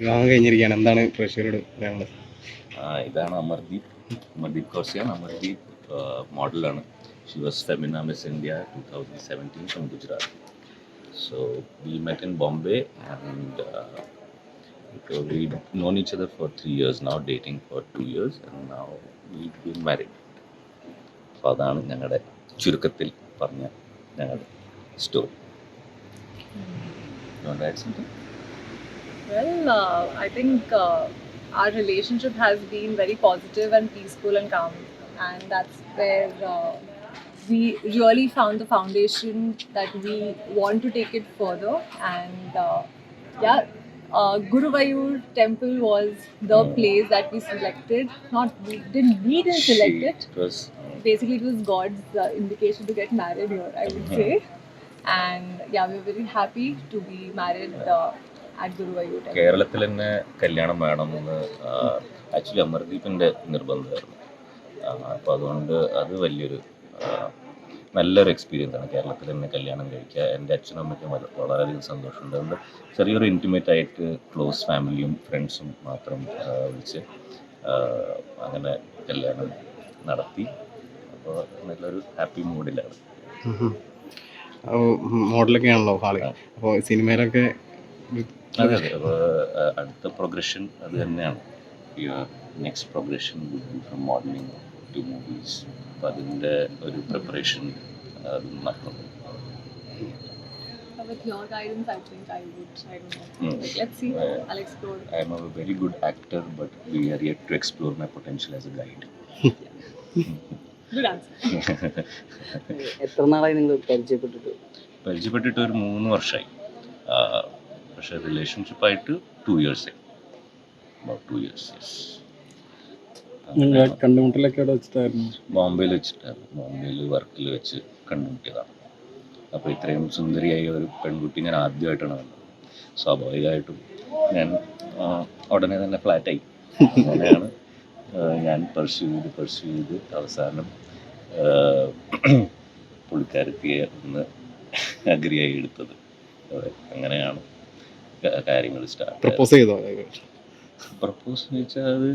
വിവാഹം കഴിഞ്ഞിരിക്കുകയാണ്. എന്താണ് പ്രേക്ഷകരോട് പറയാനുള്ളത്? ഇതാണ് അമർദീപ്. അമർദീപ് കൗസിയാണ് അമർദീപ് മോഡലാണ്. She was Femina miss India two thousand seventeen from Gujarat so we met in Bombay and we known each other for three years now, dating for two years, and now we've been married. അപ്പോൾ അതാണ് ഞങ്ങളുടെ ചുരുക്കത്തിൽ പറഞ്ഞ ഞങ്ങളുടെ story Well, uh, I think uh, our relationship has been very positive and peaceful and calm, and that's where uh, we really found the foundation that we want to take it further. And uh, yeah, uh, Guruvayur Temple was the Mm. place that we selected. Not we didn't we didn't select it. It was Basically, it was God's uh, indication to get married here. I would Mhm. say. And yeah, we're very happy to be married uh, at Guruvayur Temple. കേരളത്തിൽ തന്നെ കല്യാണം വേണമെന്ന് actually അമർദീപിന്റെ നിർബന്ധമായിരുന്നു. അപ്പോൾ അതുകൊണ്ട് അത് വലിയൊരു നല്ലൊരു experience ആണ് കേരളത്തിൽ തന്നെ കല്യാണം കഴിക്കുക. എന്റെ അച്ഛനും അമ്മയ്ക്കും വള- വളരെയധികം സന്തോഷമുണ്ട്. അതുകൊണ്ട് ചെറിയൊരു ഇന്റിമേറ്റ് ആയിട്ട് ക്ലോസ് ഫാമിലിയും ഫ്രണ്ട്സും മാത്രം വിളിച്ച് അങ്ങനെ കല്യാണം നടത്തി. അപ്പോൾ നല്ലൊരു ഹാപ്പി മൂഡിലാണ് മോഡലൊക്കെ ആണല്ലോ അപ്പോൾ സിനിമയിലൊക്കെ അതെ അതെ അടുത്ത പ്രോഗ്രഷൻ അത് തന്നെയാണ് next progression from modelling to movies അപ്പം അതിന്റെ ഒരു പ്രിപ്പറേഷൻ അത് നടക്കുന്നു With your guidance, I think I would. I don't know. Mm. Like, let's see. Yeah. I'll explore. I am a very good actor but we are yet to explore my potential as a guide Good answer. എത്ര നാളായി നിങ്ങൾ പരിചയപ്പെട്ടിട്ട് പരിചയപ്പെട്ടിട്ട് ഒരു മൂന്ന് വർഷമായി പക്ഷേ റിലേഷൻഷിപ്പായിട്ട് two ഇയേഴ്സായി two years yes നിങ്ങൾ കണ്ടുമുട്ടലൊക്കെ അവിടെ വെച്ചിട്ടായിരുന്നു? ബോംബെയിൽ വെച്ചിട്ടാണ് ബോംബെയിൽ വർക്കിൽ വെച്ച് കണ്ടുമുട്ടിയതാണ് അപ്പോൾ ഇത്രയും സുന്ദരിയായ ഒരു പെൺകുട്ടി ഞാൻ ആദ്യമായിട്ടാണ് കണ്ടത് സ്വാഭാവികമായിട്ടും ഞാൻ ഉടനെ തന്നെ ഫ്ലാറ്റായി അങ്ങനെയാണ് ഞാൻ പെർസ്യൂ ചെയ്ത് പെർസ്യൂ ചെയ്ത് അവസാനം പുള്ളിക്കാരത്തിയെ ഒന്ന് അഗ്രിയായി എടുത്തത്. അങ്ങനെയാണ്. കാര്യങ്ങൾ സ്റ്റാർട്ട് പ്രപ്പോസ് ചെയ്തോ പ്രപ്പോസ് എന്ന് വെച്ചാൽ അത്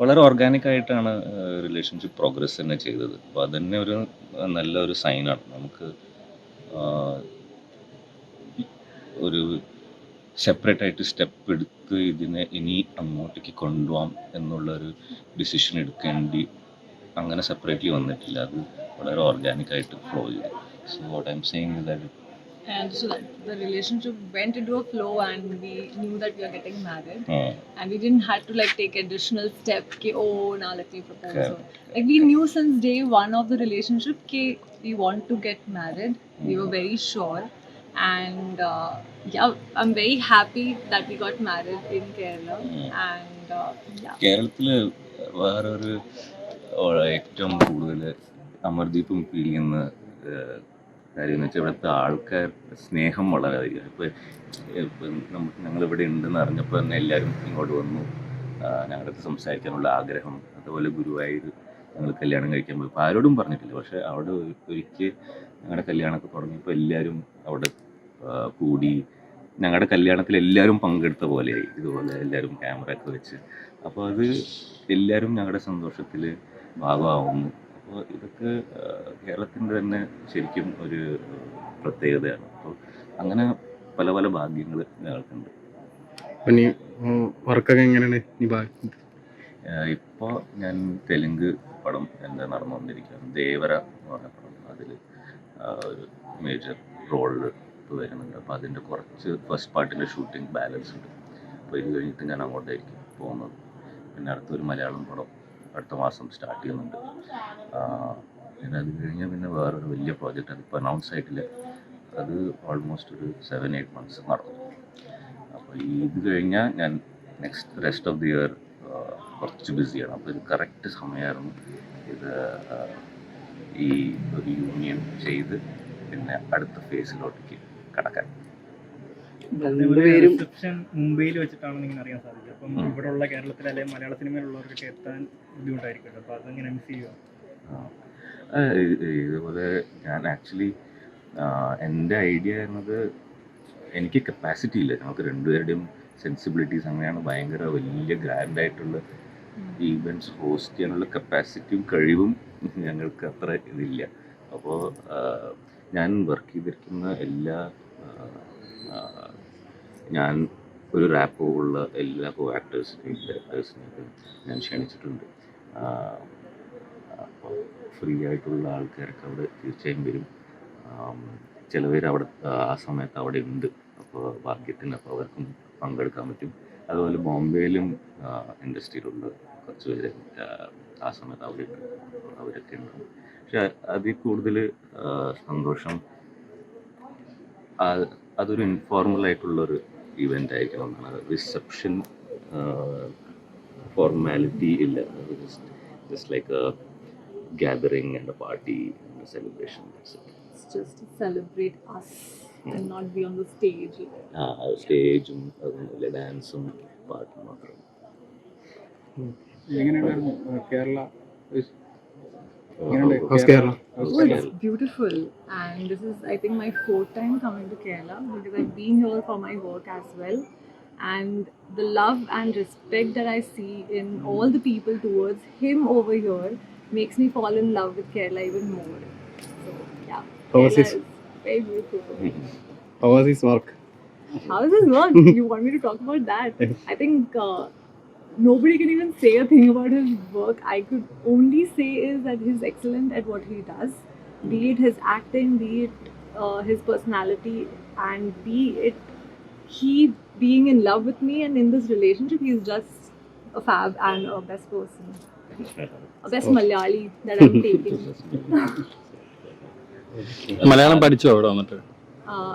വളരെ ഓർഗാനിക് ആയിട്ടാണ് റിലേഷൻഷിപ്പ് പ്രോഗ്രസ് തന്നെ ചെയ്തത്. അപ്പോൾ അതന്നെ ഒരു നല്ലൊരു സൈനാണ് നമുക്ക് ഒരു സെപ്പറേറ്റ് ആയിട്ട് സ്റ്റെപ്പ് എടുത്ത് ഇതിനെ ഇനി അങ്ങോട്ടേക്ക് കൊണ്ടുപോകാം എന്നുള്ളൊരു ഡിസിഷൻ എടുക്കേണ്ടി അങ്ങനെ സെപ്പറേറ്റ്ലി വന്നിട്ടില്ല. അത് വളരെ ഓർഗാനിക് ആയിട്ട് ഫ്ലോ ചെയ്തു. So what I am saying that And so the relationship went into a flow, and we knew that we are getting married, and we didn't have to like take additional step. Ki, oh, now let me propose. okay. Like we knew since day one of the relationship, ki, we want to get married. We were very sure, and uh, yeah, I'm very happy that we got married in Kerala, Mm. and uh, yeah. kerala വേറൊരു ഏറ്റവും കൂടുതൽ അമർദീപും ഏഹ്, കാര്യം എന്ന് വെച്ചാൽ ഇവിടുത്തെ ആൾക്കാർ സ്നേഹം വളരെ അധികം ഇപ്പോൾ ഇപ്പം നമുക്ക് ഞങ്ങളിവിടെ ഉണ്ടെന്ന് അറിഞ്ഞപ്പോൾ തന്നെ എല്ലാവരും ഇങ്ങോട്ട് വന്നു. ഞങ്ങളുടെ സംസാരിക്കാനുള്ള ആഗ്രഹം അതുപോലെ ഗുരുവായൂർ ഞങ്ങൾ കല്യാണം കഴിക്കാൻ പോയി ഇപ്പോൾ ആരോടും പറഞ്ഞിട്ടില്ല. പക്ഷേ അവിടെ ഒരു- ഒരിക്കൽ ഞങ്ങളുടെ കല്യാണമൊക്കെ തുടങ്ങിയപ്പോൾ എല്ലാവരും അവിടെ കൂടി ഞങ്ങളുടെ കല്യാണത്തിൽ എല്ലാവരും പങ്കെടുത്ത പോലെയായി. ഇതുപോലെ എല്ലാവരും ക്യാമറ ഒക്കെ വെച്ച്. അപ്പോൾ അത് എല്ലാവരും ഞങ്ങളുടെ സന്തോഷത്തിൽ ഭാഗമാവുന്നു. അപ്പോൾ ഇതൊക്കെ കേരളത്തിന്റെ തന്നെ ശരിക്കും ഒരു പ്രത്യേകതയാണ്. അപ്പോൾ അങ്ങനെ പല പല ഭാഗ്യങ്ങൾ ഞങ്ങൾക്കുണ്ട് അപ്പം വർക്കൊക്കെ എങ്ങനെയാണ്? ഇപ്പോൾ ഞാൻ തെലുങ്ക് പടം എന്താ നടന്നുകൊണ്ടിരിക്കുകയാണ് ദേവര എന്ന് പറഞ്ഞ പടം. അതിൽ ഒരു മേജർ റോളിൽ ഇപ്പോൾ വരുന്നുണ്ട്. അപ്പോൾ അതിന്റെ കുറച്ച് ഫസ്റ്റ് പാർട്ടിന്റെ ഷൂട്ടിംഗ് ബാലൻസ് ഉണ്ട്. അപ്പോൾ ഇത് കഴിഞ്ഞിട്ട് ഞാൻ അങ്ങോട്ടായിരിക്കും പോകുന്നത്. പിന്നെ അടുത്തൊരു മലയാളം പടം അടുത്ത മാസം സ്റ്റാർട്ട് ചെയ്യുന്നുണ്ട്. പിന്നെ അത് കഴിഞ്ഞാൽ പിന്നെ വേറൊരു വലിയ പ്രോജക്റ്റ് അതിപ്പോൾ അനൗൺസ് ആയിട്ടില്ല. അത് ഓൾമോസ്റ്റ് ഒരു സെവൻ എയ്റ്റ് മന്ത്സ് നടക്കും അപ്പോൾ ഇത് കഴിഞ്ഞാൽ ഞാൻ next rest of the year കുറച്ച് ബിസിയാണ് അപ്പോൾ ഇത് കറക്റ്റ് സമയമായിരുന്നു ഇത് ഈ ഒരു യൂണിയൻ ചെയ്ത് പിന്നെ അടുത്ത കടക്കാൻ രണ്ടുപേരും മുംബൈയിൽ വെച്ചിട്ടാണെന്ന് ഇങ്ങനെ അറിയാൻ സാധിക്കും. അപ്പം ഉം. ഇവിടെയുള്ള കേരളത്തിലെ അല്ലെങ്കിൽ മലയാള സിനിമയിലുള്ളവർക്കൊക്കെ എത്താൻ ബുദ്ധിമുട്ടായിരിക്കുമല്ലോ. അപ്പോൾ അതെങ്ങനെ മിസ് ചെയ്യുക ഇതുപോലെ ഞാൻ ആക്ച്വലി എന്റെ ഐഡിയ എന്നത് എനിക്ക് കപ്പാസിറ്റി ഇല്ല. നമുക്ക് രണ്ടുപേരുടെയും സെൻസിബിലിറ്റീസ് അങ്ങനെയാണ് ഭയങ്കര വലിയ ഗ്രാൻഡ് ആയിട്ടുള്ള ഈവന്റ്സ് ഹോസ്റ്റ് ചെയ്യാനുള്ള കപ്പാസിറ്റിയും കഴിവും ഞങ്ങൾക്ക് അത്ര ഇതില്ല. അപ്പോൾ ഞാൻ വർക്ക് ചെയ്തിരിക്കുന്ന എല്ലാ ഞാൻ ഒരു റാപ്പോ ഉള്ള എല്ലാ കോ ആക്ടേഴ്സിനെയും ഡയറക്ടേഴ്സിനെയൊക്കെ ഞാൻ ക്ഷണിച്ചിട്ടുണ്ട്. അപ്പോൾ ഫ്രീ ആയിട്ടുള്ള ആൾക്കാരൊക്കെ അവിടെ തീർച്ചയായും വരും. ചിലവർ അവിടെ ആ സമയത്ത് അവിടെ ഉണ്ട്. അപ്പോൾ ഭാഗ്യത്തിന് അപ്പോൾ അവർക്കും പങ്കെടുക്കാൻ പറ്റും. അതുപോലെ ബോംബെയിലും ഇൻഡസ്ട്രിയിലുള്ള കുറച്ച് പേര് ആ, സമയത്ത് അവിടെ ഉണ്ട്. അവരൊക്കെ ഉണ്ടാവും പക്ഷെ അതിൽ കൂടുതൽ സന്തോഷം അതൊരു ഇൻഫോർമൽ ആയിട്ടുള്ളൊരു ഇവന്റ് ആയിരിക്കണം എന്നാണ്. റിസപ്ഷൻ ഫോർമാലിറ്റി ഇല്ല. Just like a gathering and a party celebration the stage. സ്റ്റേജും അതൊന്നുമില്ല. ഡാൻസും പാട്ടും മാത്രം. എങ്ങനെയുണ്ടായിരുന്നു Kerala How's Kerala? It's beautiful, and this is I think my fourth time coming to Kerala because I've been here for my work as well, and the love and respect that I see in all the people towards him over here makes me fall in love with Kerala even more. So yeah, How was his- is very beautiful. How was his work? How is his work? you want me to talk about that? I think uh, nobody can even say a thing about his work. I could only say is that he's excellent at what he does, be it his acting, be it uh, his personality, and be it he being in love with me and in this relationship, he's just a fab and a best person, a best Malayali that I'm taking. Malayalam പഠിച്ചോ അവിടെ വന്നിട്ട് Uh,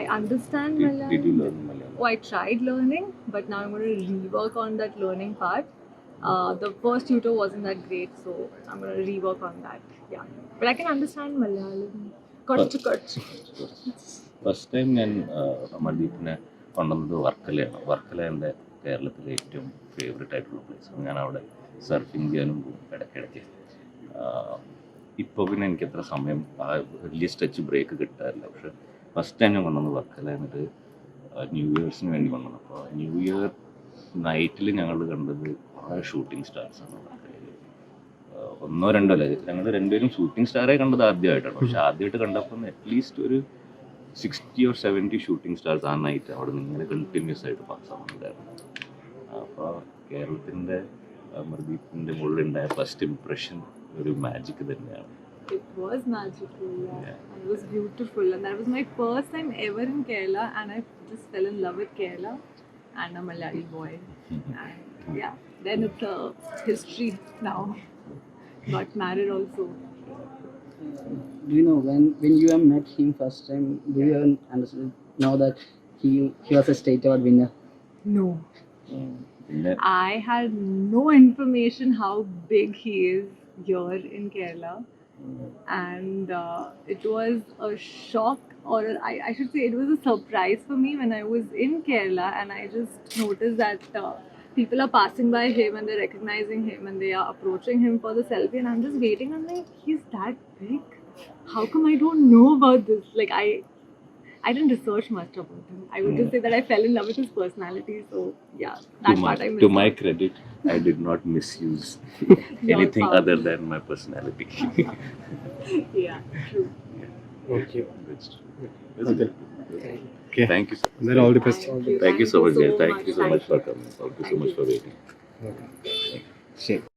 I understand Oh, I tried learning, but now I'm going to rework on that learning part. Uh, the first tutor wasn't that great, so I'm going to rework on that. Yeah, but I can understand Malayalam. To kutch. First time ഞാൻ അമർദീപിനെ കൊണ്ടുവന്നത് വർക്കലയാണ് വർക്കല എന്റെ കേരളത്തിലെ ഏറ്റവും favourite ആയിട്ടുള്ള പ്ലേസാണ് ഞാൻ അവിടെ surfing ചെയ്യാനും പോകും ഇടയ്ക്കിടയ്ക്ക് ഇപ്പോൾ പിന്നെ എനിക്ക് അത്ര സമയം വലിയ സ്ട്രെച്ച് ബ്രേക്ക് കിട്ടാറില്ല പക്ഷെ ഫസ്റ്റ് ടൈം ഞാൻ കൊണ്ടുവന്നത് വർക്കല എന്നിട്ട് ന്യൂ ഇയേഴ്സിന് വേണ്ടി വന്നതാണ്. അപ്പോൾ ന്യൂ ഇയർ നൈറ്റിൽ ഞങ്ങൾ കണ്ടത് കുറേ ഷൂട്ടിംഗ് സ്റ്റാർസാണ് ആണ്. ഒന്നോ രണ്ടോ അല്ല ഞങ്ങൾ രണ്ടുപേരും ഷൂട്ടിംഗ് സ്റ്റാറെ കണ്ടത് ആദ്യമായിട്ടാണ്. പക്ഷെ ആദ്യമായിട്ട് കണ്ടപ്പോൾ അറ്റ്ലീസ്റ്റ് ഒരു sixty or seventy shooting stars ആ നൈറ്റ് അവിടെ നിന്ന് കണ്ടിന്യൂസ് ആയിട്ട് പാസ് ആവുന്നുണ്ടായിരുന്നു. അപ്പോൾ കേരളത്തിന്റെ മൃദീപിന്റെ മുകളിലുണ്ടായ ഫസ്റ്റ് ഇംപ്രഷൻ ഒരു മാജിക് തന്നെയാണ്. it was magical. Yeah. yeah. It was beautiful, and that was my first time ever in Kerala, and I just fell in love with Kerala and a Malayali boy. and yeah, then it's a history now. Got married also. Do you know when when you met him first time? Do you even understand know that he he was a state award winner? No. Yeah. I had no information how big he is here in Kerala and uh, it was a shock, or I, I should say, it was a surprise for me when I was in Kerala and I just noticed that uh, people are passing by him and they're recognizing him and they are approaching him for the selfie. And I'm just waiting, I'm like, he's that big? How come I don't know about this? Like, I. I didn't research much about him. I would just hmm. say that I fell in love with his personality. So yeah, to that my, I missed. to my credit, I did not misuse anything part. other than my personality. Yeah, true. Okay. That's true. That's good. Okay. Thank you. Sir. Then all the best. Thank you so much, guys. Thank you so much for coming. Thank you so much for waiting. Okay. ശരി